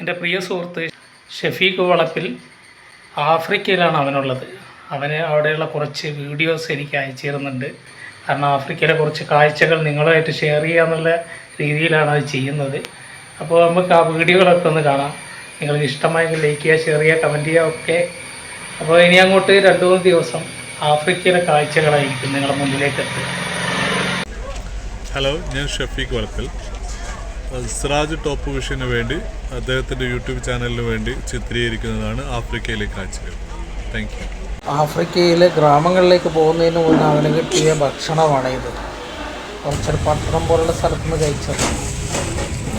എന്റെ പ്രിയ സുഹൃത്ത് ഷെഫീഖ് വളപ്പിൽ ആഫ്രിക്കയിലാണ് അവനുള്ളത്. അവന് അവിടെയുള്ള കുറച്ച് വീഡിയോസ് എനിക്ക് അയച്ചു തരുന്നുണ്ട്. കാരണം ആഫ്രിക്കയിലെ കുറച്ച് കാഴ്ചകൾ നിങ്ങളുമായിട്ട് ഷെയർ ചെയ്യുക എന്നുള്ള രീതിയിലാണ് അത് ചെയ്യുന്നത്. അപ്പോൾ നമുക്ക് ആ വീഡിയോകളൊക്കെ ഒന്ന് കാണാം. നിങ്ങൾക്ക് ഇഷ്ടമായെങ്കിൽ ലൈക്ക് ചെയ്യുക ഷെയർ ചെയ്യുക കമന്റ് ചെയ്യുക ഒക്കെ. അപ്പോൾ ഇനി അങ്ങോട്ട് രണ്ട് മൂന്ന് ദിവസം ആഫ്രിക്കയിലെ കാഴ്ചകളായിരിക്കും നിങ്ങളുടെ മുന്നിലേക്ക് എത്തുക. ഹലോ ഞാൻ ഷഫീഖ് വളപ്പിൽ. സിറാജ് ടോപ്പ് വിഷന് വേണ്ടി അദ്ദേഹത്തിന്റെ യൂട്യൂബ് ചാനലിന് വേണ്ടി ചിത്രീകരിക്കുന്നതാണ് ആഫ്രിക്കയിലെ കാഴ്ചകൾ. താങ്ക് യു ആഫ്രിക്കയിലെ ഗ്രാമങ്ങളിലേക്ക് പോകുന്നതിന് മുന്നേ അവന് കിട്ടിയ ഭക്ഷണമാണ് ഇത്. കുറച്ചൊരു പട്ടണം പോലുള്ള സ്ഥലത്ത് നിന്ന് കഴിച്ചത്.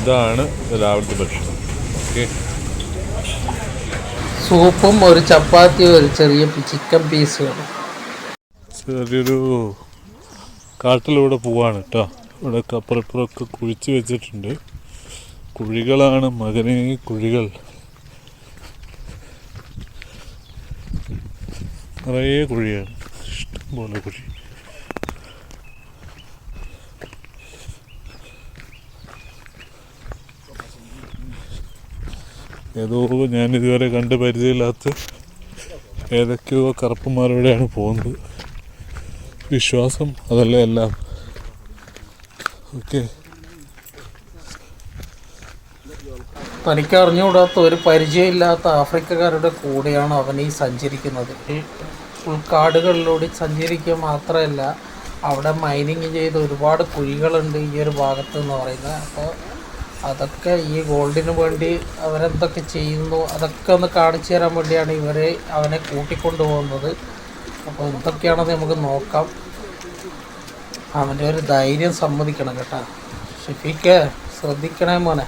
ഇതാണ് രാവിലത്തെ ഭക്ഷണം. ഓക്കെ സൂപ്പും ഒരു ചപ്പാത്തിയും ഒരു ചെറിയ ചിക്കൻ പീസുകളും ചെറിയൊരു കാട്ടിലൂടെ പോവാണ് കേട്ടോ ഇവിടെ കപ്പറപ്പുറമൊക്കെ കുഴിച്ച് വെച്ചിട്ടുണ്ട്. കുഴികളാണ് മകനെ കുഴികൾ. നിറയെ കുഴിയാണ്. ഇഷ്ടംപോലെ കുഴി. ഏതോ ഇതുവരെ കണ്ട് പരിചയമില്ലാത്ത ഏതൊക്കെയോ കറുപ്പന്മാരോടെയാണ് പോകുന്നത്. വിശ്വാസം അതല്ല എല്ലാം. ഓക്കെ. തനിക്ക് അറിഞ്ഞുകൂടാത്ത ഒരു പരിചയമില്ലാത്ത ആഫ്രിക്കക്കാരുടെ കൂടെയാണ് അവൻ ഈ സഞ്ചരിക്കുന്നത്. ഉൾക്കാടുകളിലൂടെ സഞ്ചരിക്കുക മാത്രമല്ല അവിടെ മൈനിങ് ചെയ്ത് ഒരുപാട് കുഴികളുണ്ട് ഈ ഒരു ഭാഗത്ത് എന്ന് പറയുന്നത്. അപ്പോൾ അതൊക്കെ ഈ ഗോൾഡിന് വേണ്ടി അവരെന്തൊക്കെ ചെയ്യുന്നു അതൊക്കെ ഒന്ന് കാണിച്ചു തരാൻ വേണ്ടിയാണ് ഇവരെ അവനെ കൂട്ടിക്കൊണ്ടു പോകുന്നത് അപ്പോൾ എന്തൊക്കെയാണെന്ന് നമുക്ക് നോക്കാം. അവന്റെ ഒരു ധൈര്യം സമ്മതിക്കണം കേട്ടോ. ഷെഫീക്ക് ശ്രദ്ധിക്കണേ മോനെ.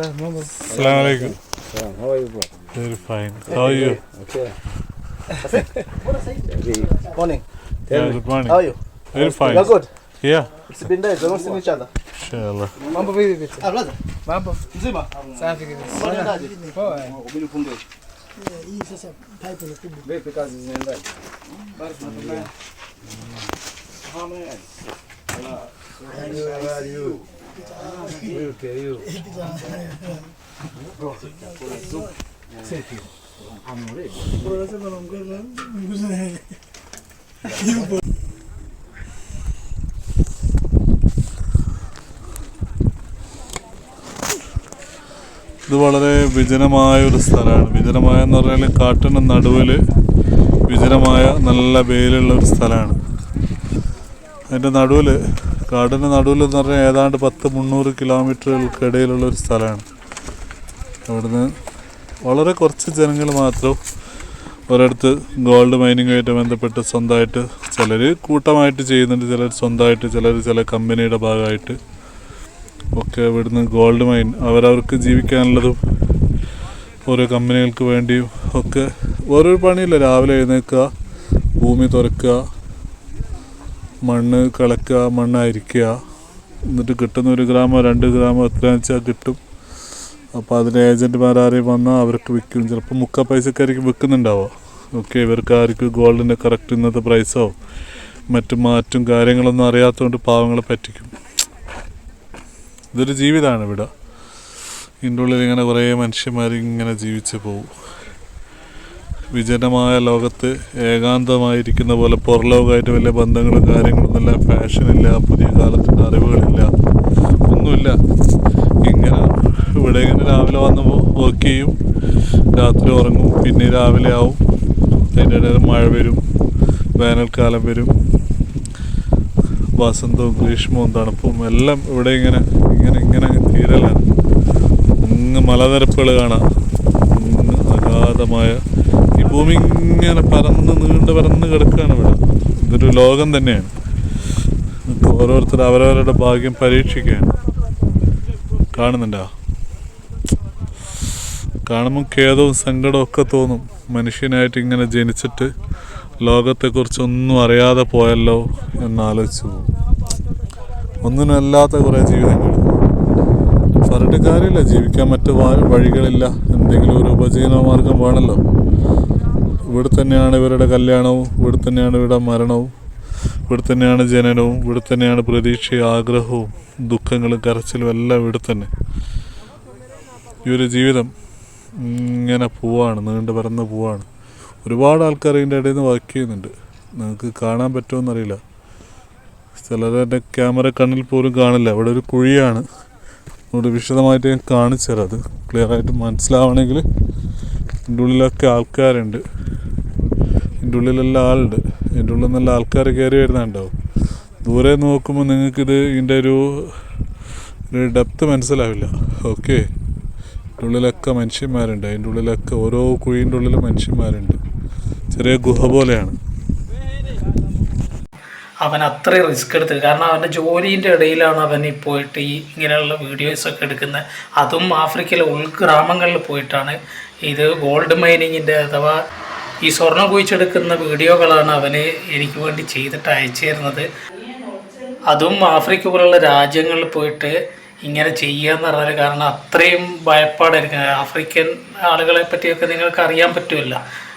Assalamu alaikum. How are you, bro? Very fine. How are you? Okay. Morning. Yeah, good morning. How are you? Very fine. You're good. Yeah, It's been days. We haven't seen each other. inshallah. Mambo vipi vipi? Ah, brother. Mambo. Mzima? Safi kabisa. Unaendaje? Poa. Umenifunga. Hii sasa pipe ni kubwa. Vipi kazi zinaendaje? Basi. How man? How are you? Okay, you. ഇത് വളരെ വിജനമായ ഒരു സ്ഥലമാണ്. വിജനമായ എന്ന് പറഞ്ഞാൽ കാട്ടിന് നടുവിൽ വിജനമായ നല്ല വെയിലുള്ള ഒരു സ്ഥലമാണ്. അതിന്റെ നടുവിൽ കാടിന്റെ നടുവിൽ എന്ന് പറഞ്ഞാൽ ഏതാണ്ട് പത്ത് മുന്നൂറ് കിലോമീറ്ററുകൾക്കിടയിലുള്ള ഒരു സ്ഥലമാണ്. അവിടുന്ന് വളരെ കുറച്ച് ജനങ്ങൾ മാത്രം ഒരിടത്ത് ഗോൾഡ് മൈനിങ്ങുമായിട്ട് ബന്ധപ്പെട്ട് സ്വന്തമായിട്ട് ചിലർ കൂട്ടമായിട്ട് ചെയ്യുന്നുണ്ട് ചിലർ സ്വന്തമായിട്ട് ചിലർ ചില കമ്പനിയുടെ ഭാഗമായിട്ട്. ഒക്കെ ഇവിടുന്ന് ഗോൾഡ് മൈൻ അവരവർക്ക് ജീവിക്കാനുള്ളതും ഓരോ കമ്പനികൾക്ക് വേണ്ടിയും ഒക്കെ ഓരോ പണിയില്ല? രാവിലെ എഴുന്നേൽക്കുക ഭൂമി തുറക്കുക മണ്ണ് കളക്കുക മണ്ണായിരിക്കുക എന്നിട്ട് കിട്ടുന്ന ഒരു ഗ്രാമോ രണ്ട് ഗ്രാമോ എത്രയാണെന്ന് വെച്ചാൽ കിട്ടും. അപ്പോൾ അതിന്റെ ഏജന്റുമാരാരെയും വന്നാൽ അവർക്ക് വിൽക്കും. ചിലപ്പോൾ മുക്കാൽ പൈസക്കാർക്ക് വിൽക്കുന്നുണ്ടാവുക ഓക്കെ ഇവർക്ക് ആർക്കും ഗോൾഡിന്റെ കറക്റ്റ് ഇന്നത്തെ പ്രൈസോ മറ്റു മാറ്റും കാര്യങ്ങളൊന്നും അറിയാത്തതുകൊണ്ട് പാവങ്ങളെ പറ്റിക്കും. ഇതൊരു ജീവിതമാണ് ഇവിടെ. ഇതിന്റെ ഉള്ളിൽ ഇങ്ങനെ കുറേ മനുഷ്യന്മാർ ഇങ്ങനെ ജീവിച്ച് പോകും വിജനമായ ലോകത്ത് ഏകാന്തമായിരിക്കുന്ന പോലെ പുറലോകമായിട്ട് വലിയ ബന്ധങ്ങളും കാര്യങ്ങളൊന്നുമില്ല ഫാഷനില്ല പുതിയ കാലത്തിന്റെ അറിവുകളില്ല. ഒന്നുമില്ല. ഇങ്ങനെ ഇവിടെ ഇങ്ങനെ രാവിലെ വന്ന് വർക്ക് ചെയ്യും. രാത്രി ഉറങ്ങും. പിന്നെ രാവിലെ ആവും. അതിന്റെ ഇടയിൽ മഴ വരും. വേനൽക്കാലം വരും. വസന്തവും ഗ്രീഷ്മവും തണുപ്പും എല്ലാം ഇവിടെ ഇങ്ങനെ തീരലാണ് അങ്ങ് മലനിരപ്പുകൾ കാണാം. അഗാധമായ ഈ ഭൂമി ഇങ്ങനെ പരന്ന് നീണ്ട് പരന്ന് കിടക്കുകയാണ് ഇവിടെ. ഇതൊരു ലോകം തന്നെയാണ്. ഓരോരുത്തർ അവരവരുടെ ഭാഗ്യം പരീക്ഷിക്കുകയാണ്. കാണുന്നുണ്ടോ? കാണുമ്പോൾ ഖേദവും സങ്കടവും ഒക്കെ തോന്നും. മനുഷ്യനായിട്ട് ഇങ്ങനെ ജനിച്ചിട്ട് ലോകത്തെക്കുറിച്ചൊന്നും അറിയാതെ പോയല്ലോ എന്നാലോചിച്ചു പോകും. ഒന്നിനും അല്ലാത്ത കുറേ ജീവിതങ്ങൾ പറഞ്ഞിട്ട് കാര്യമില്ല? ജീവിക്കാൻ മറ്റു വഴികളില്ല. എന്തെങ്കിലും ഒരു ഉപജീവന മാർഗം വേണമല്ലോ ഇവിടെ തന്നെയാണ് ഇവരുടെ കല്യാണവും ഇവിടെ തന്നെയാണ് ഇവരുടെ മരണവും ഇവിടെ തന്നെയാണ് ജനനവും ഇവിടെ തന്നെയാണ് പ്രതീക്ഷയും ആഗ്രഹവും ദുഃഖങ്ങളും കരച്ചിലും എല്ലാം ഇവിടെ തന്നെ. ഈ ഒരു ജീവിതം ഇങ്ങനെ പോവാണ് നീണ്ടു പരന്ന് പോവാണ്. ഒരുപാട് ആൾക്കാർ ഇതിന്റെ ഇടയിൽ നിന്ന് വർക്ക് ചെയ്യുന്നുണ്ട്. നിങ്ങൾക്ക് കാണാൻ പറ്റുമോയെന്നറിയില്ല ചിലരുടെ ക്യാമറ കണ്ണിൽ പോലും കാണില്ല. ഇവിടെ ഒരു കുഴിയാണ്. ഇവിടെ വിശദമായിട്ട് ഞാൻ കാണിച്ചു തരാം. അത് ക്ലിയർ ആയിട്ട് മനസ്സിലാവണമെങ്കിൽ എന്റെ ഉള്ളിലൊക്കെ ആൾക്കാരുണ്ട്. എന്റെ ഉള്ളിലെല്ലാം ആളുണ്ട്. എന്റെ ഉള്ളിൽ നല്ല ആൾക്കാർ കയറി വരുന്നുണ്ടാവും. ദൂരെ നോക്കുമ്പോൾ നിങ്ങൾക്കിത് ഇതിന്റെ ഒരു ഒരു ഡെപ്ത് മനസ്സിലാവില്ല. ഓക്കെ എന്റെ ഉള്ളിലൊക്കെ മനുഷ്യന്മാരുണ്ട്. അതിന്റെ ഉള്ളിലൊക്കെ ഓരോ കുഴിന്റെ ഉള്ളിൽ മനുഷ്യന്മാരുണ്ട്. ചെറിയ ഗുഹ പോലെയാണ്. അവൻ അത്രയും റിസ്ക് എടുത്ത് കാരണം അവന്റെ ജോലിന്റെ ഇടയിലാണ് അവൻ ഈ പോയിട്ട് ഈ ഇങ്ങനെയുള്ള വീഡിയോസൊക്കെ എടുക്കുന്നത്. അതും ആഫ്രിക്കയിലെ ഉൾഗ്രാമങ്ങളിൽ പോയിട്ടാണ്. ഇത് ഗോൾഡ് മൈനിങ്ങിന്റെ അഥവാ ഈ സ്വർണം കുഴിച്ചെടുക്കുന്ന വീഡിയോകളാണ് അവന് എനിക്ക് വേണ്ടി ചെയ്തിട്ട് അയച്ചു തരുന്നത്. അതും ആഫ്രിക്ക പോലുള്ള രാജ്യങ്ങളിൽ പോയിട്ട് ഇങ്ങനെ ചെയ്യുക എന്ന് പറഞ്ഞാൽ കാരണം അത്രയും ഭയപ്പാടായിരിക്കും. ആഫ്രിക്കൻ ആളുകളെ പറ്റിയൊക്കെ നിങ്ങൾക്ക് അറിയാൻ പറ്റുമല്ല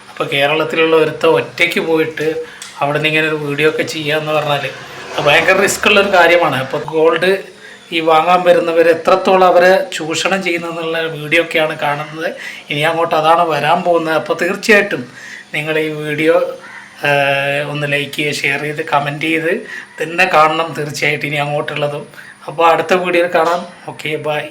അപ്പോൾ കേരളത്തിലുള്ള ഒരുത്ത ഒറ്റയ്ക്ക് പോയിട്ട് അവിടെ നിന്ന് ഇങ്ങനെ ഒരു വീഡിയോ ഒക്കെ ചെയ്യുക എന്ന് പറഞ്ഞാൽ ഭയങ്കര റിസ്ക് ഉള്ള ഒരു കാര്യമാണ്. അപ്പോൾ ഗോൾഡ് ഈ വാങ്ങാൻ വരുന്നവർ എത്രത്തോളം അവരെ ചൂഷണം ചെയ്യുന്നതെന്നുള്ള വീഡിയോ ഒക്കെയാണ് കാണുന്നത്. ഇനി അങ്ങോട്ട് അതാണ് വരാൻ പോകുന്നത്. അപ്പോൾ തീർച്ചയായിട്ടും നിങ്ങൾ ഈ വീഡിയോ ഒന്ന് ലൈക്ക് ചെയ്യുക ഷെയർ ചെയ്ത് കമന്റ് ചെയ്ത് തന്നെ കാണണം തീർച്ചയായിട്ടും ഇനി അങ്ങോട്ടുള്ളതും. അപ്പോൾ അടുത്ത വീഡിയോയിൽ കാണാം. Okay bye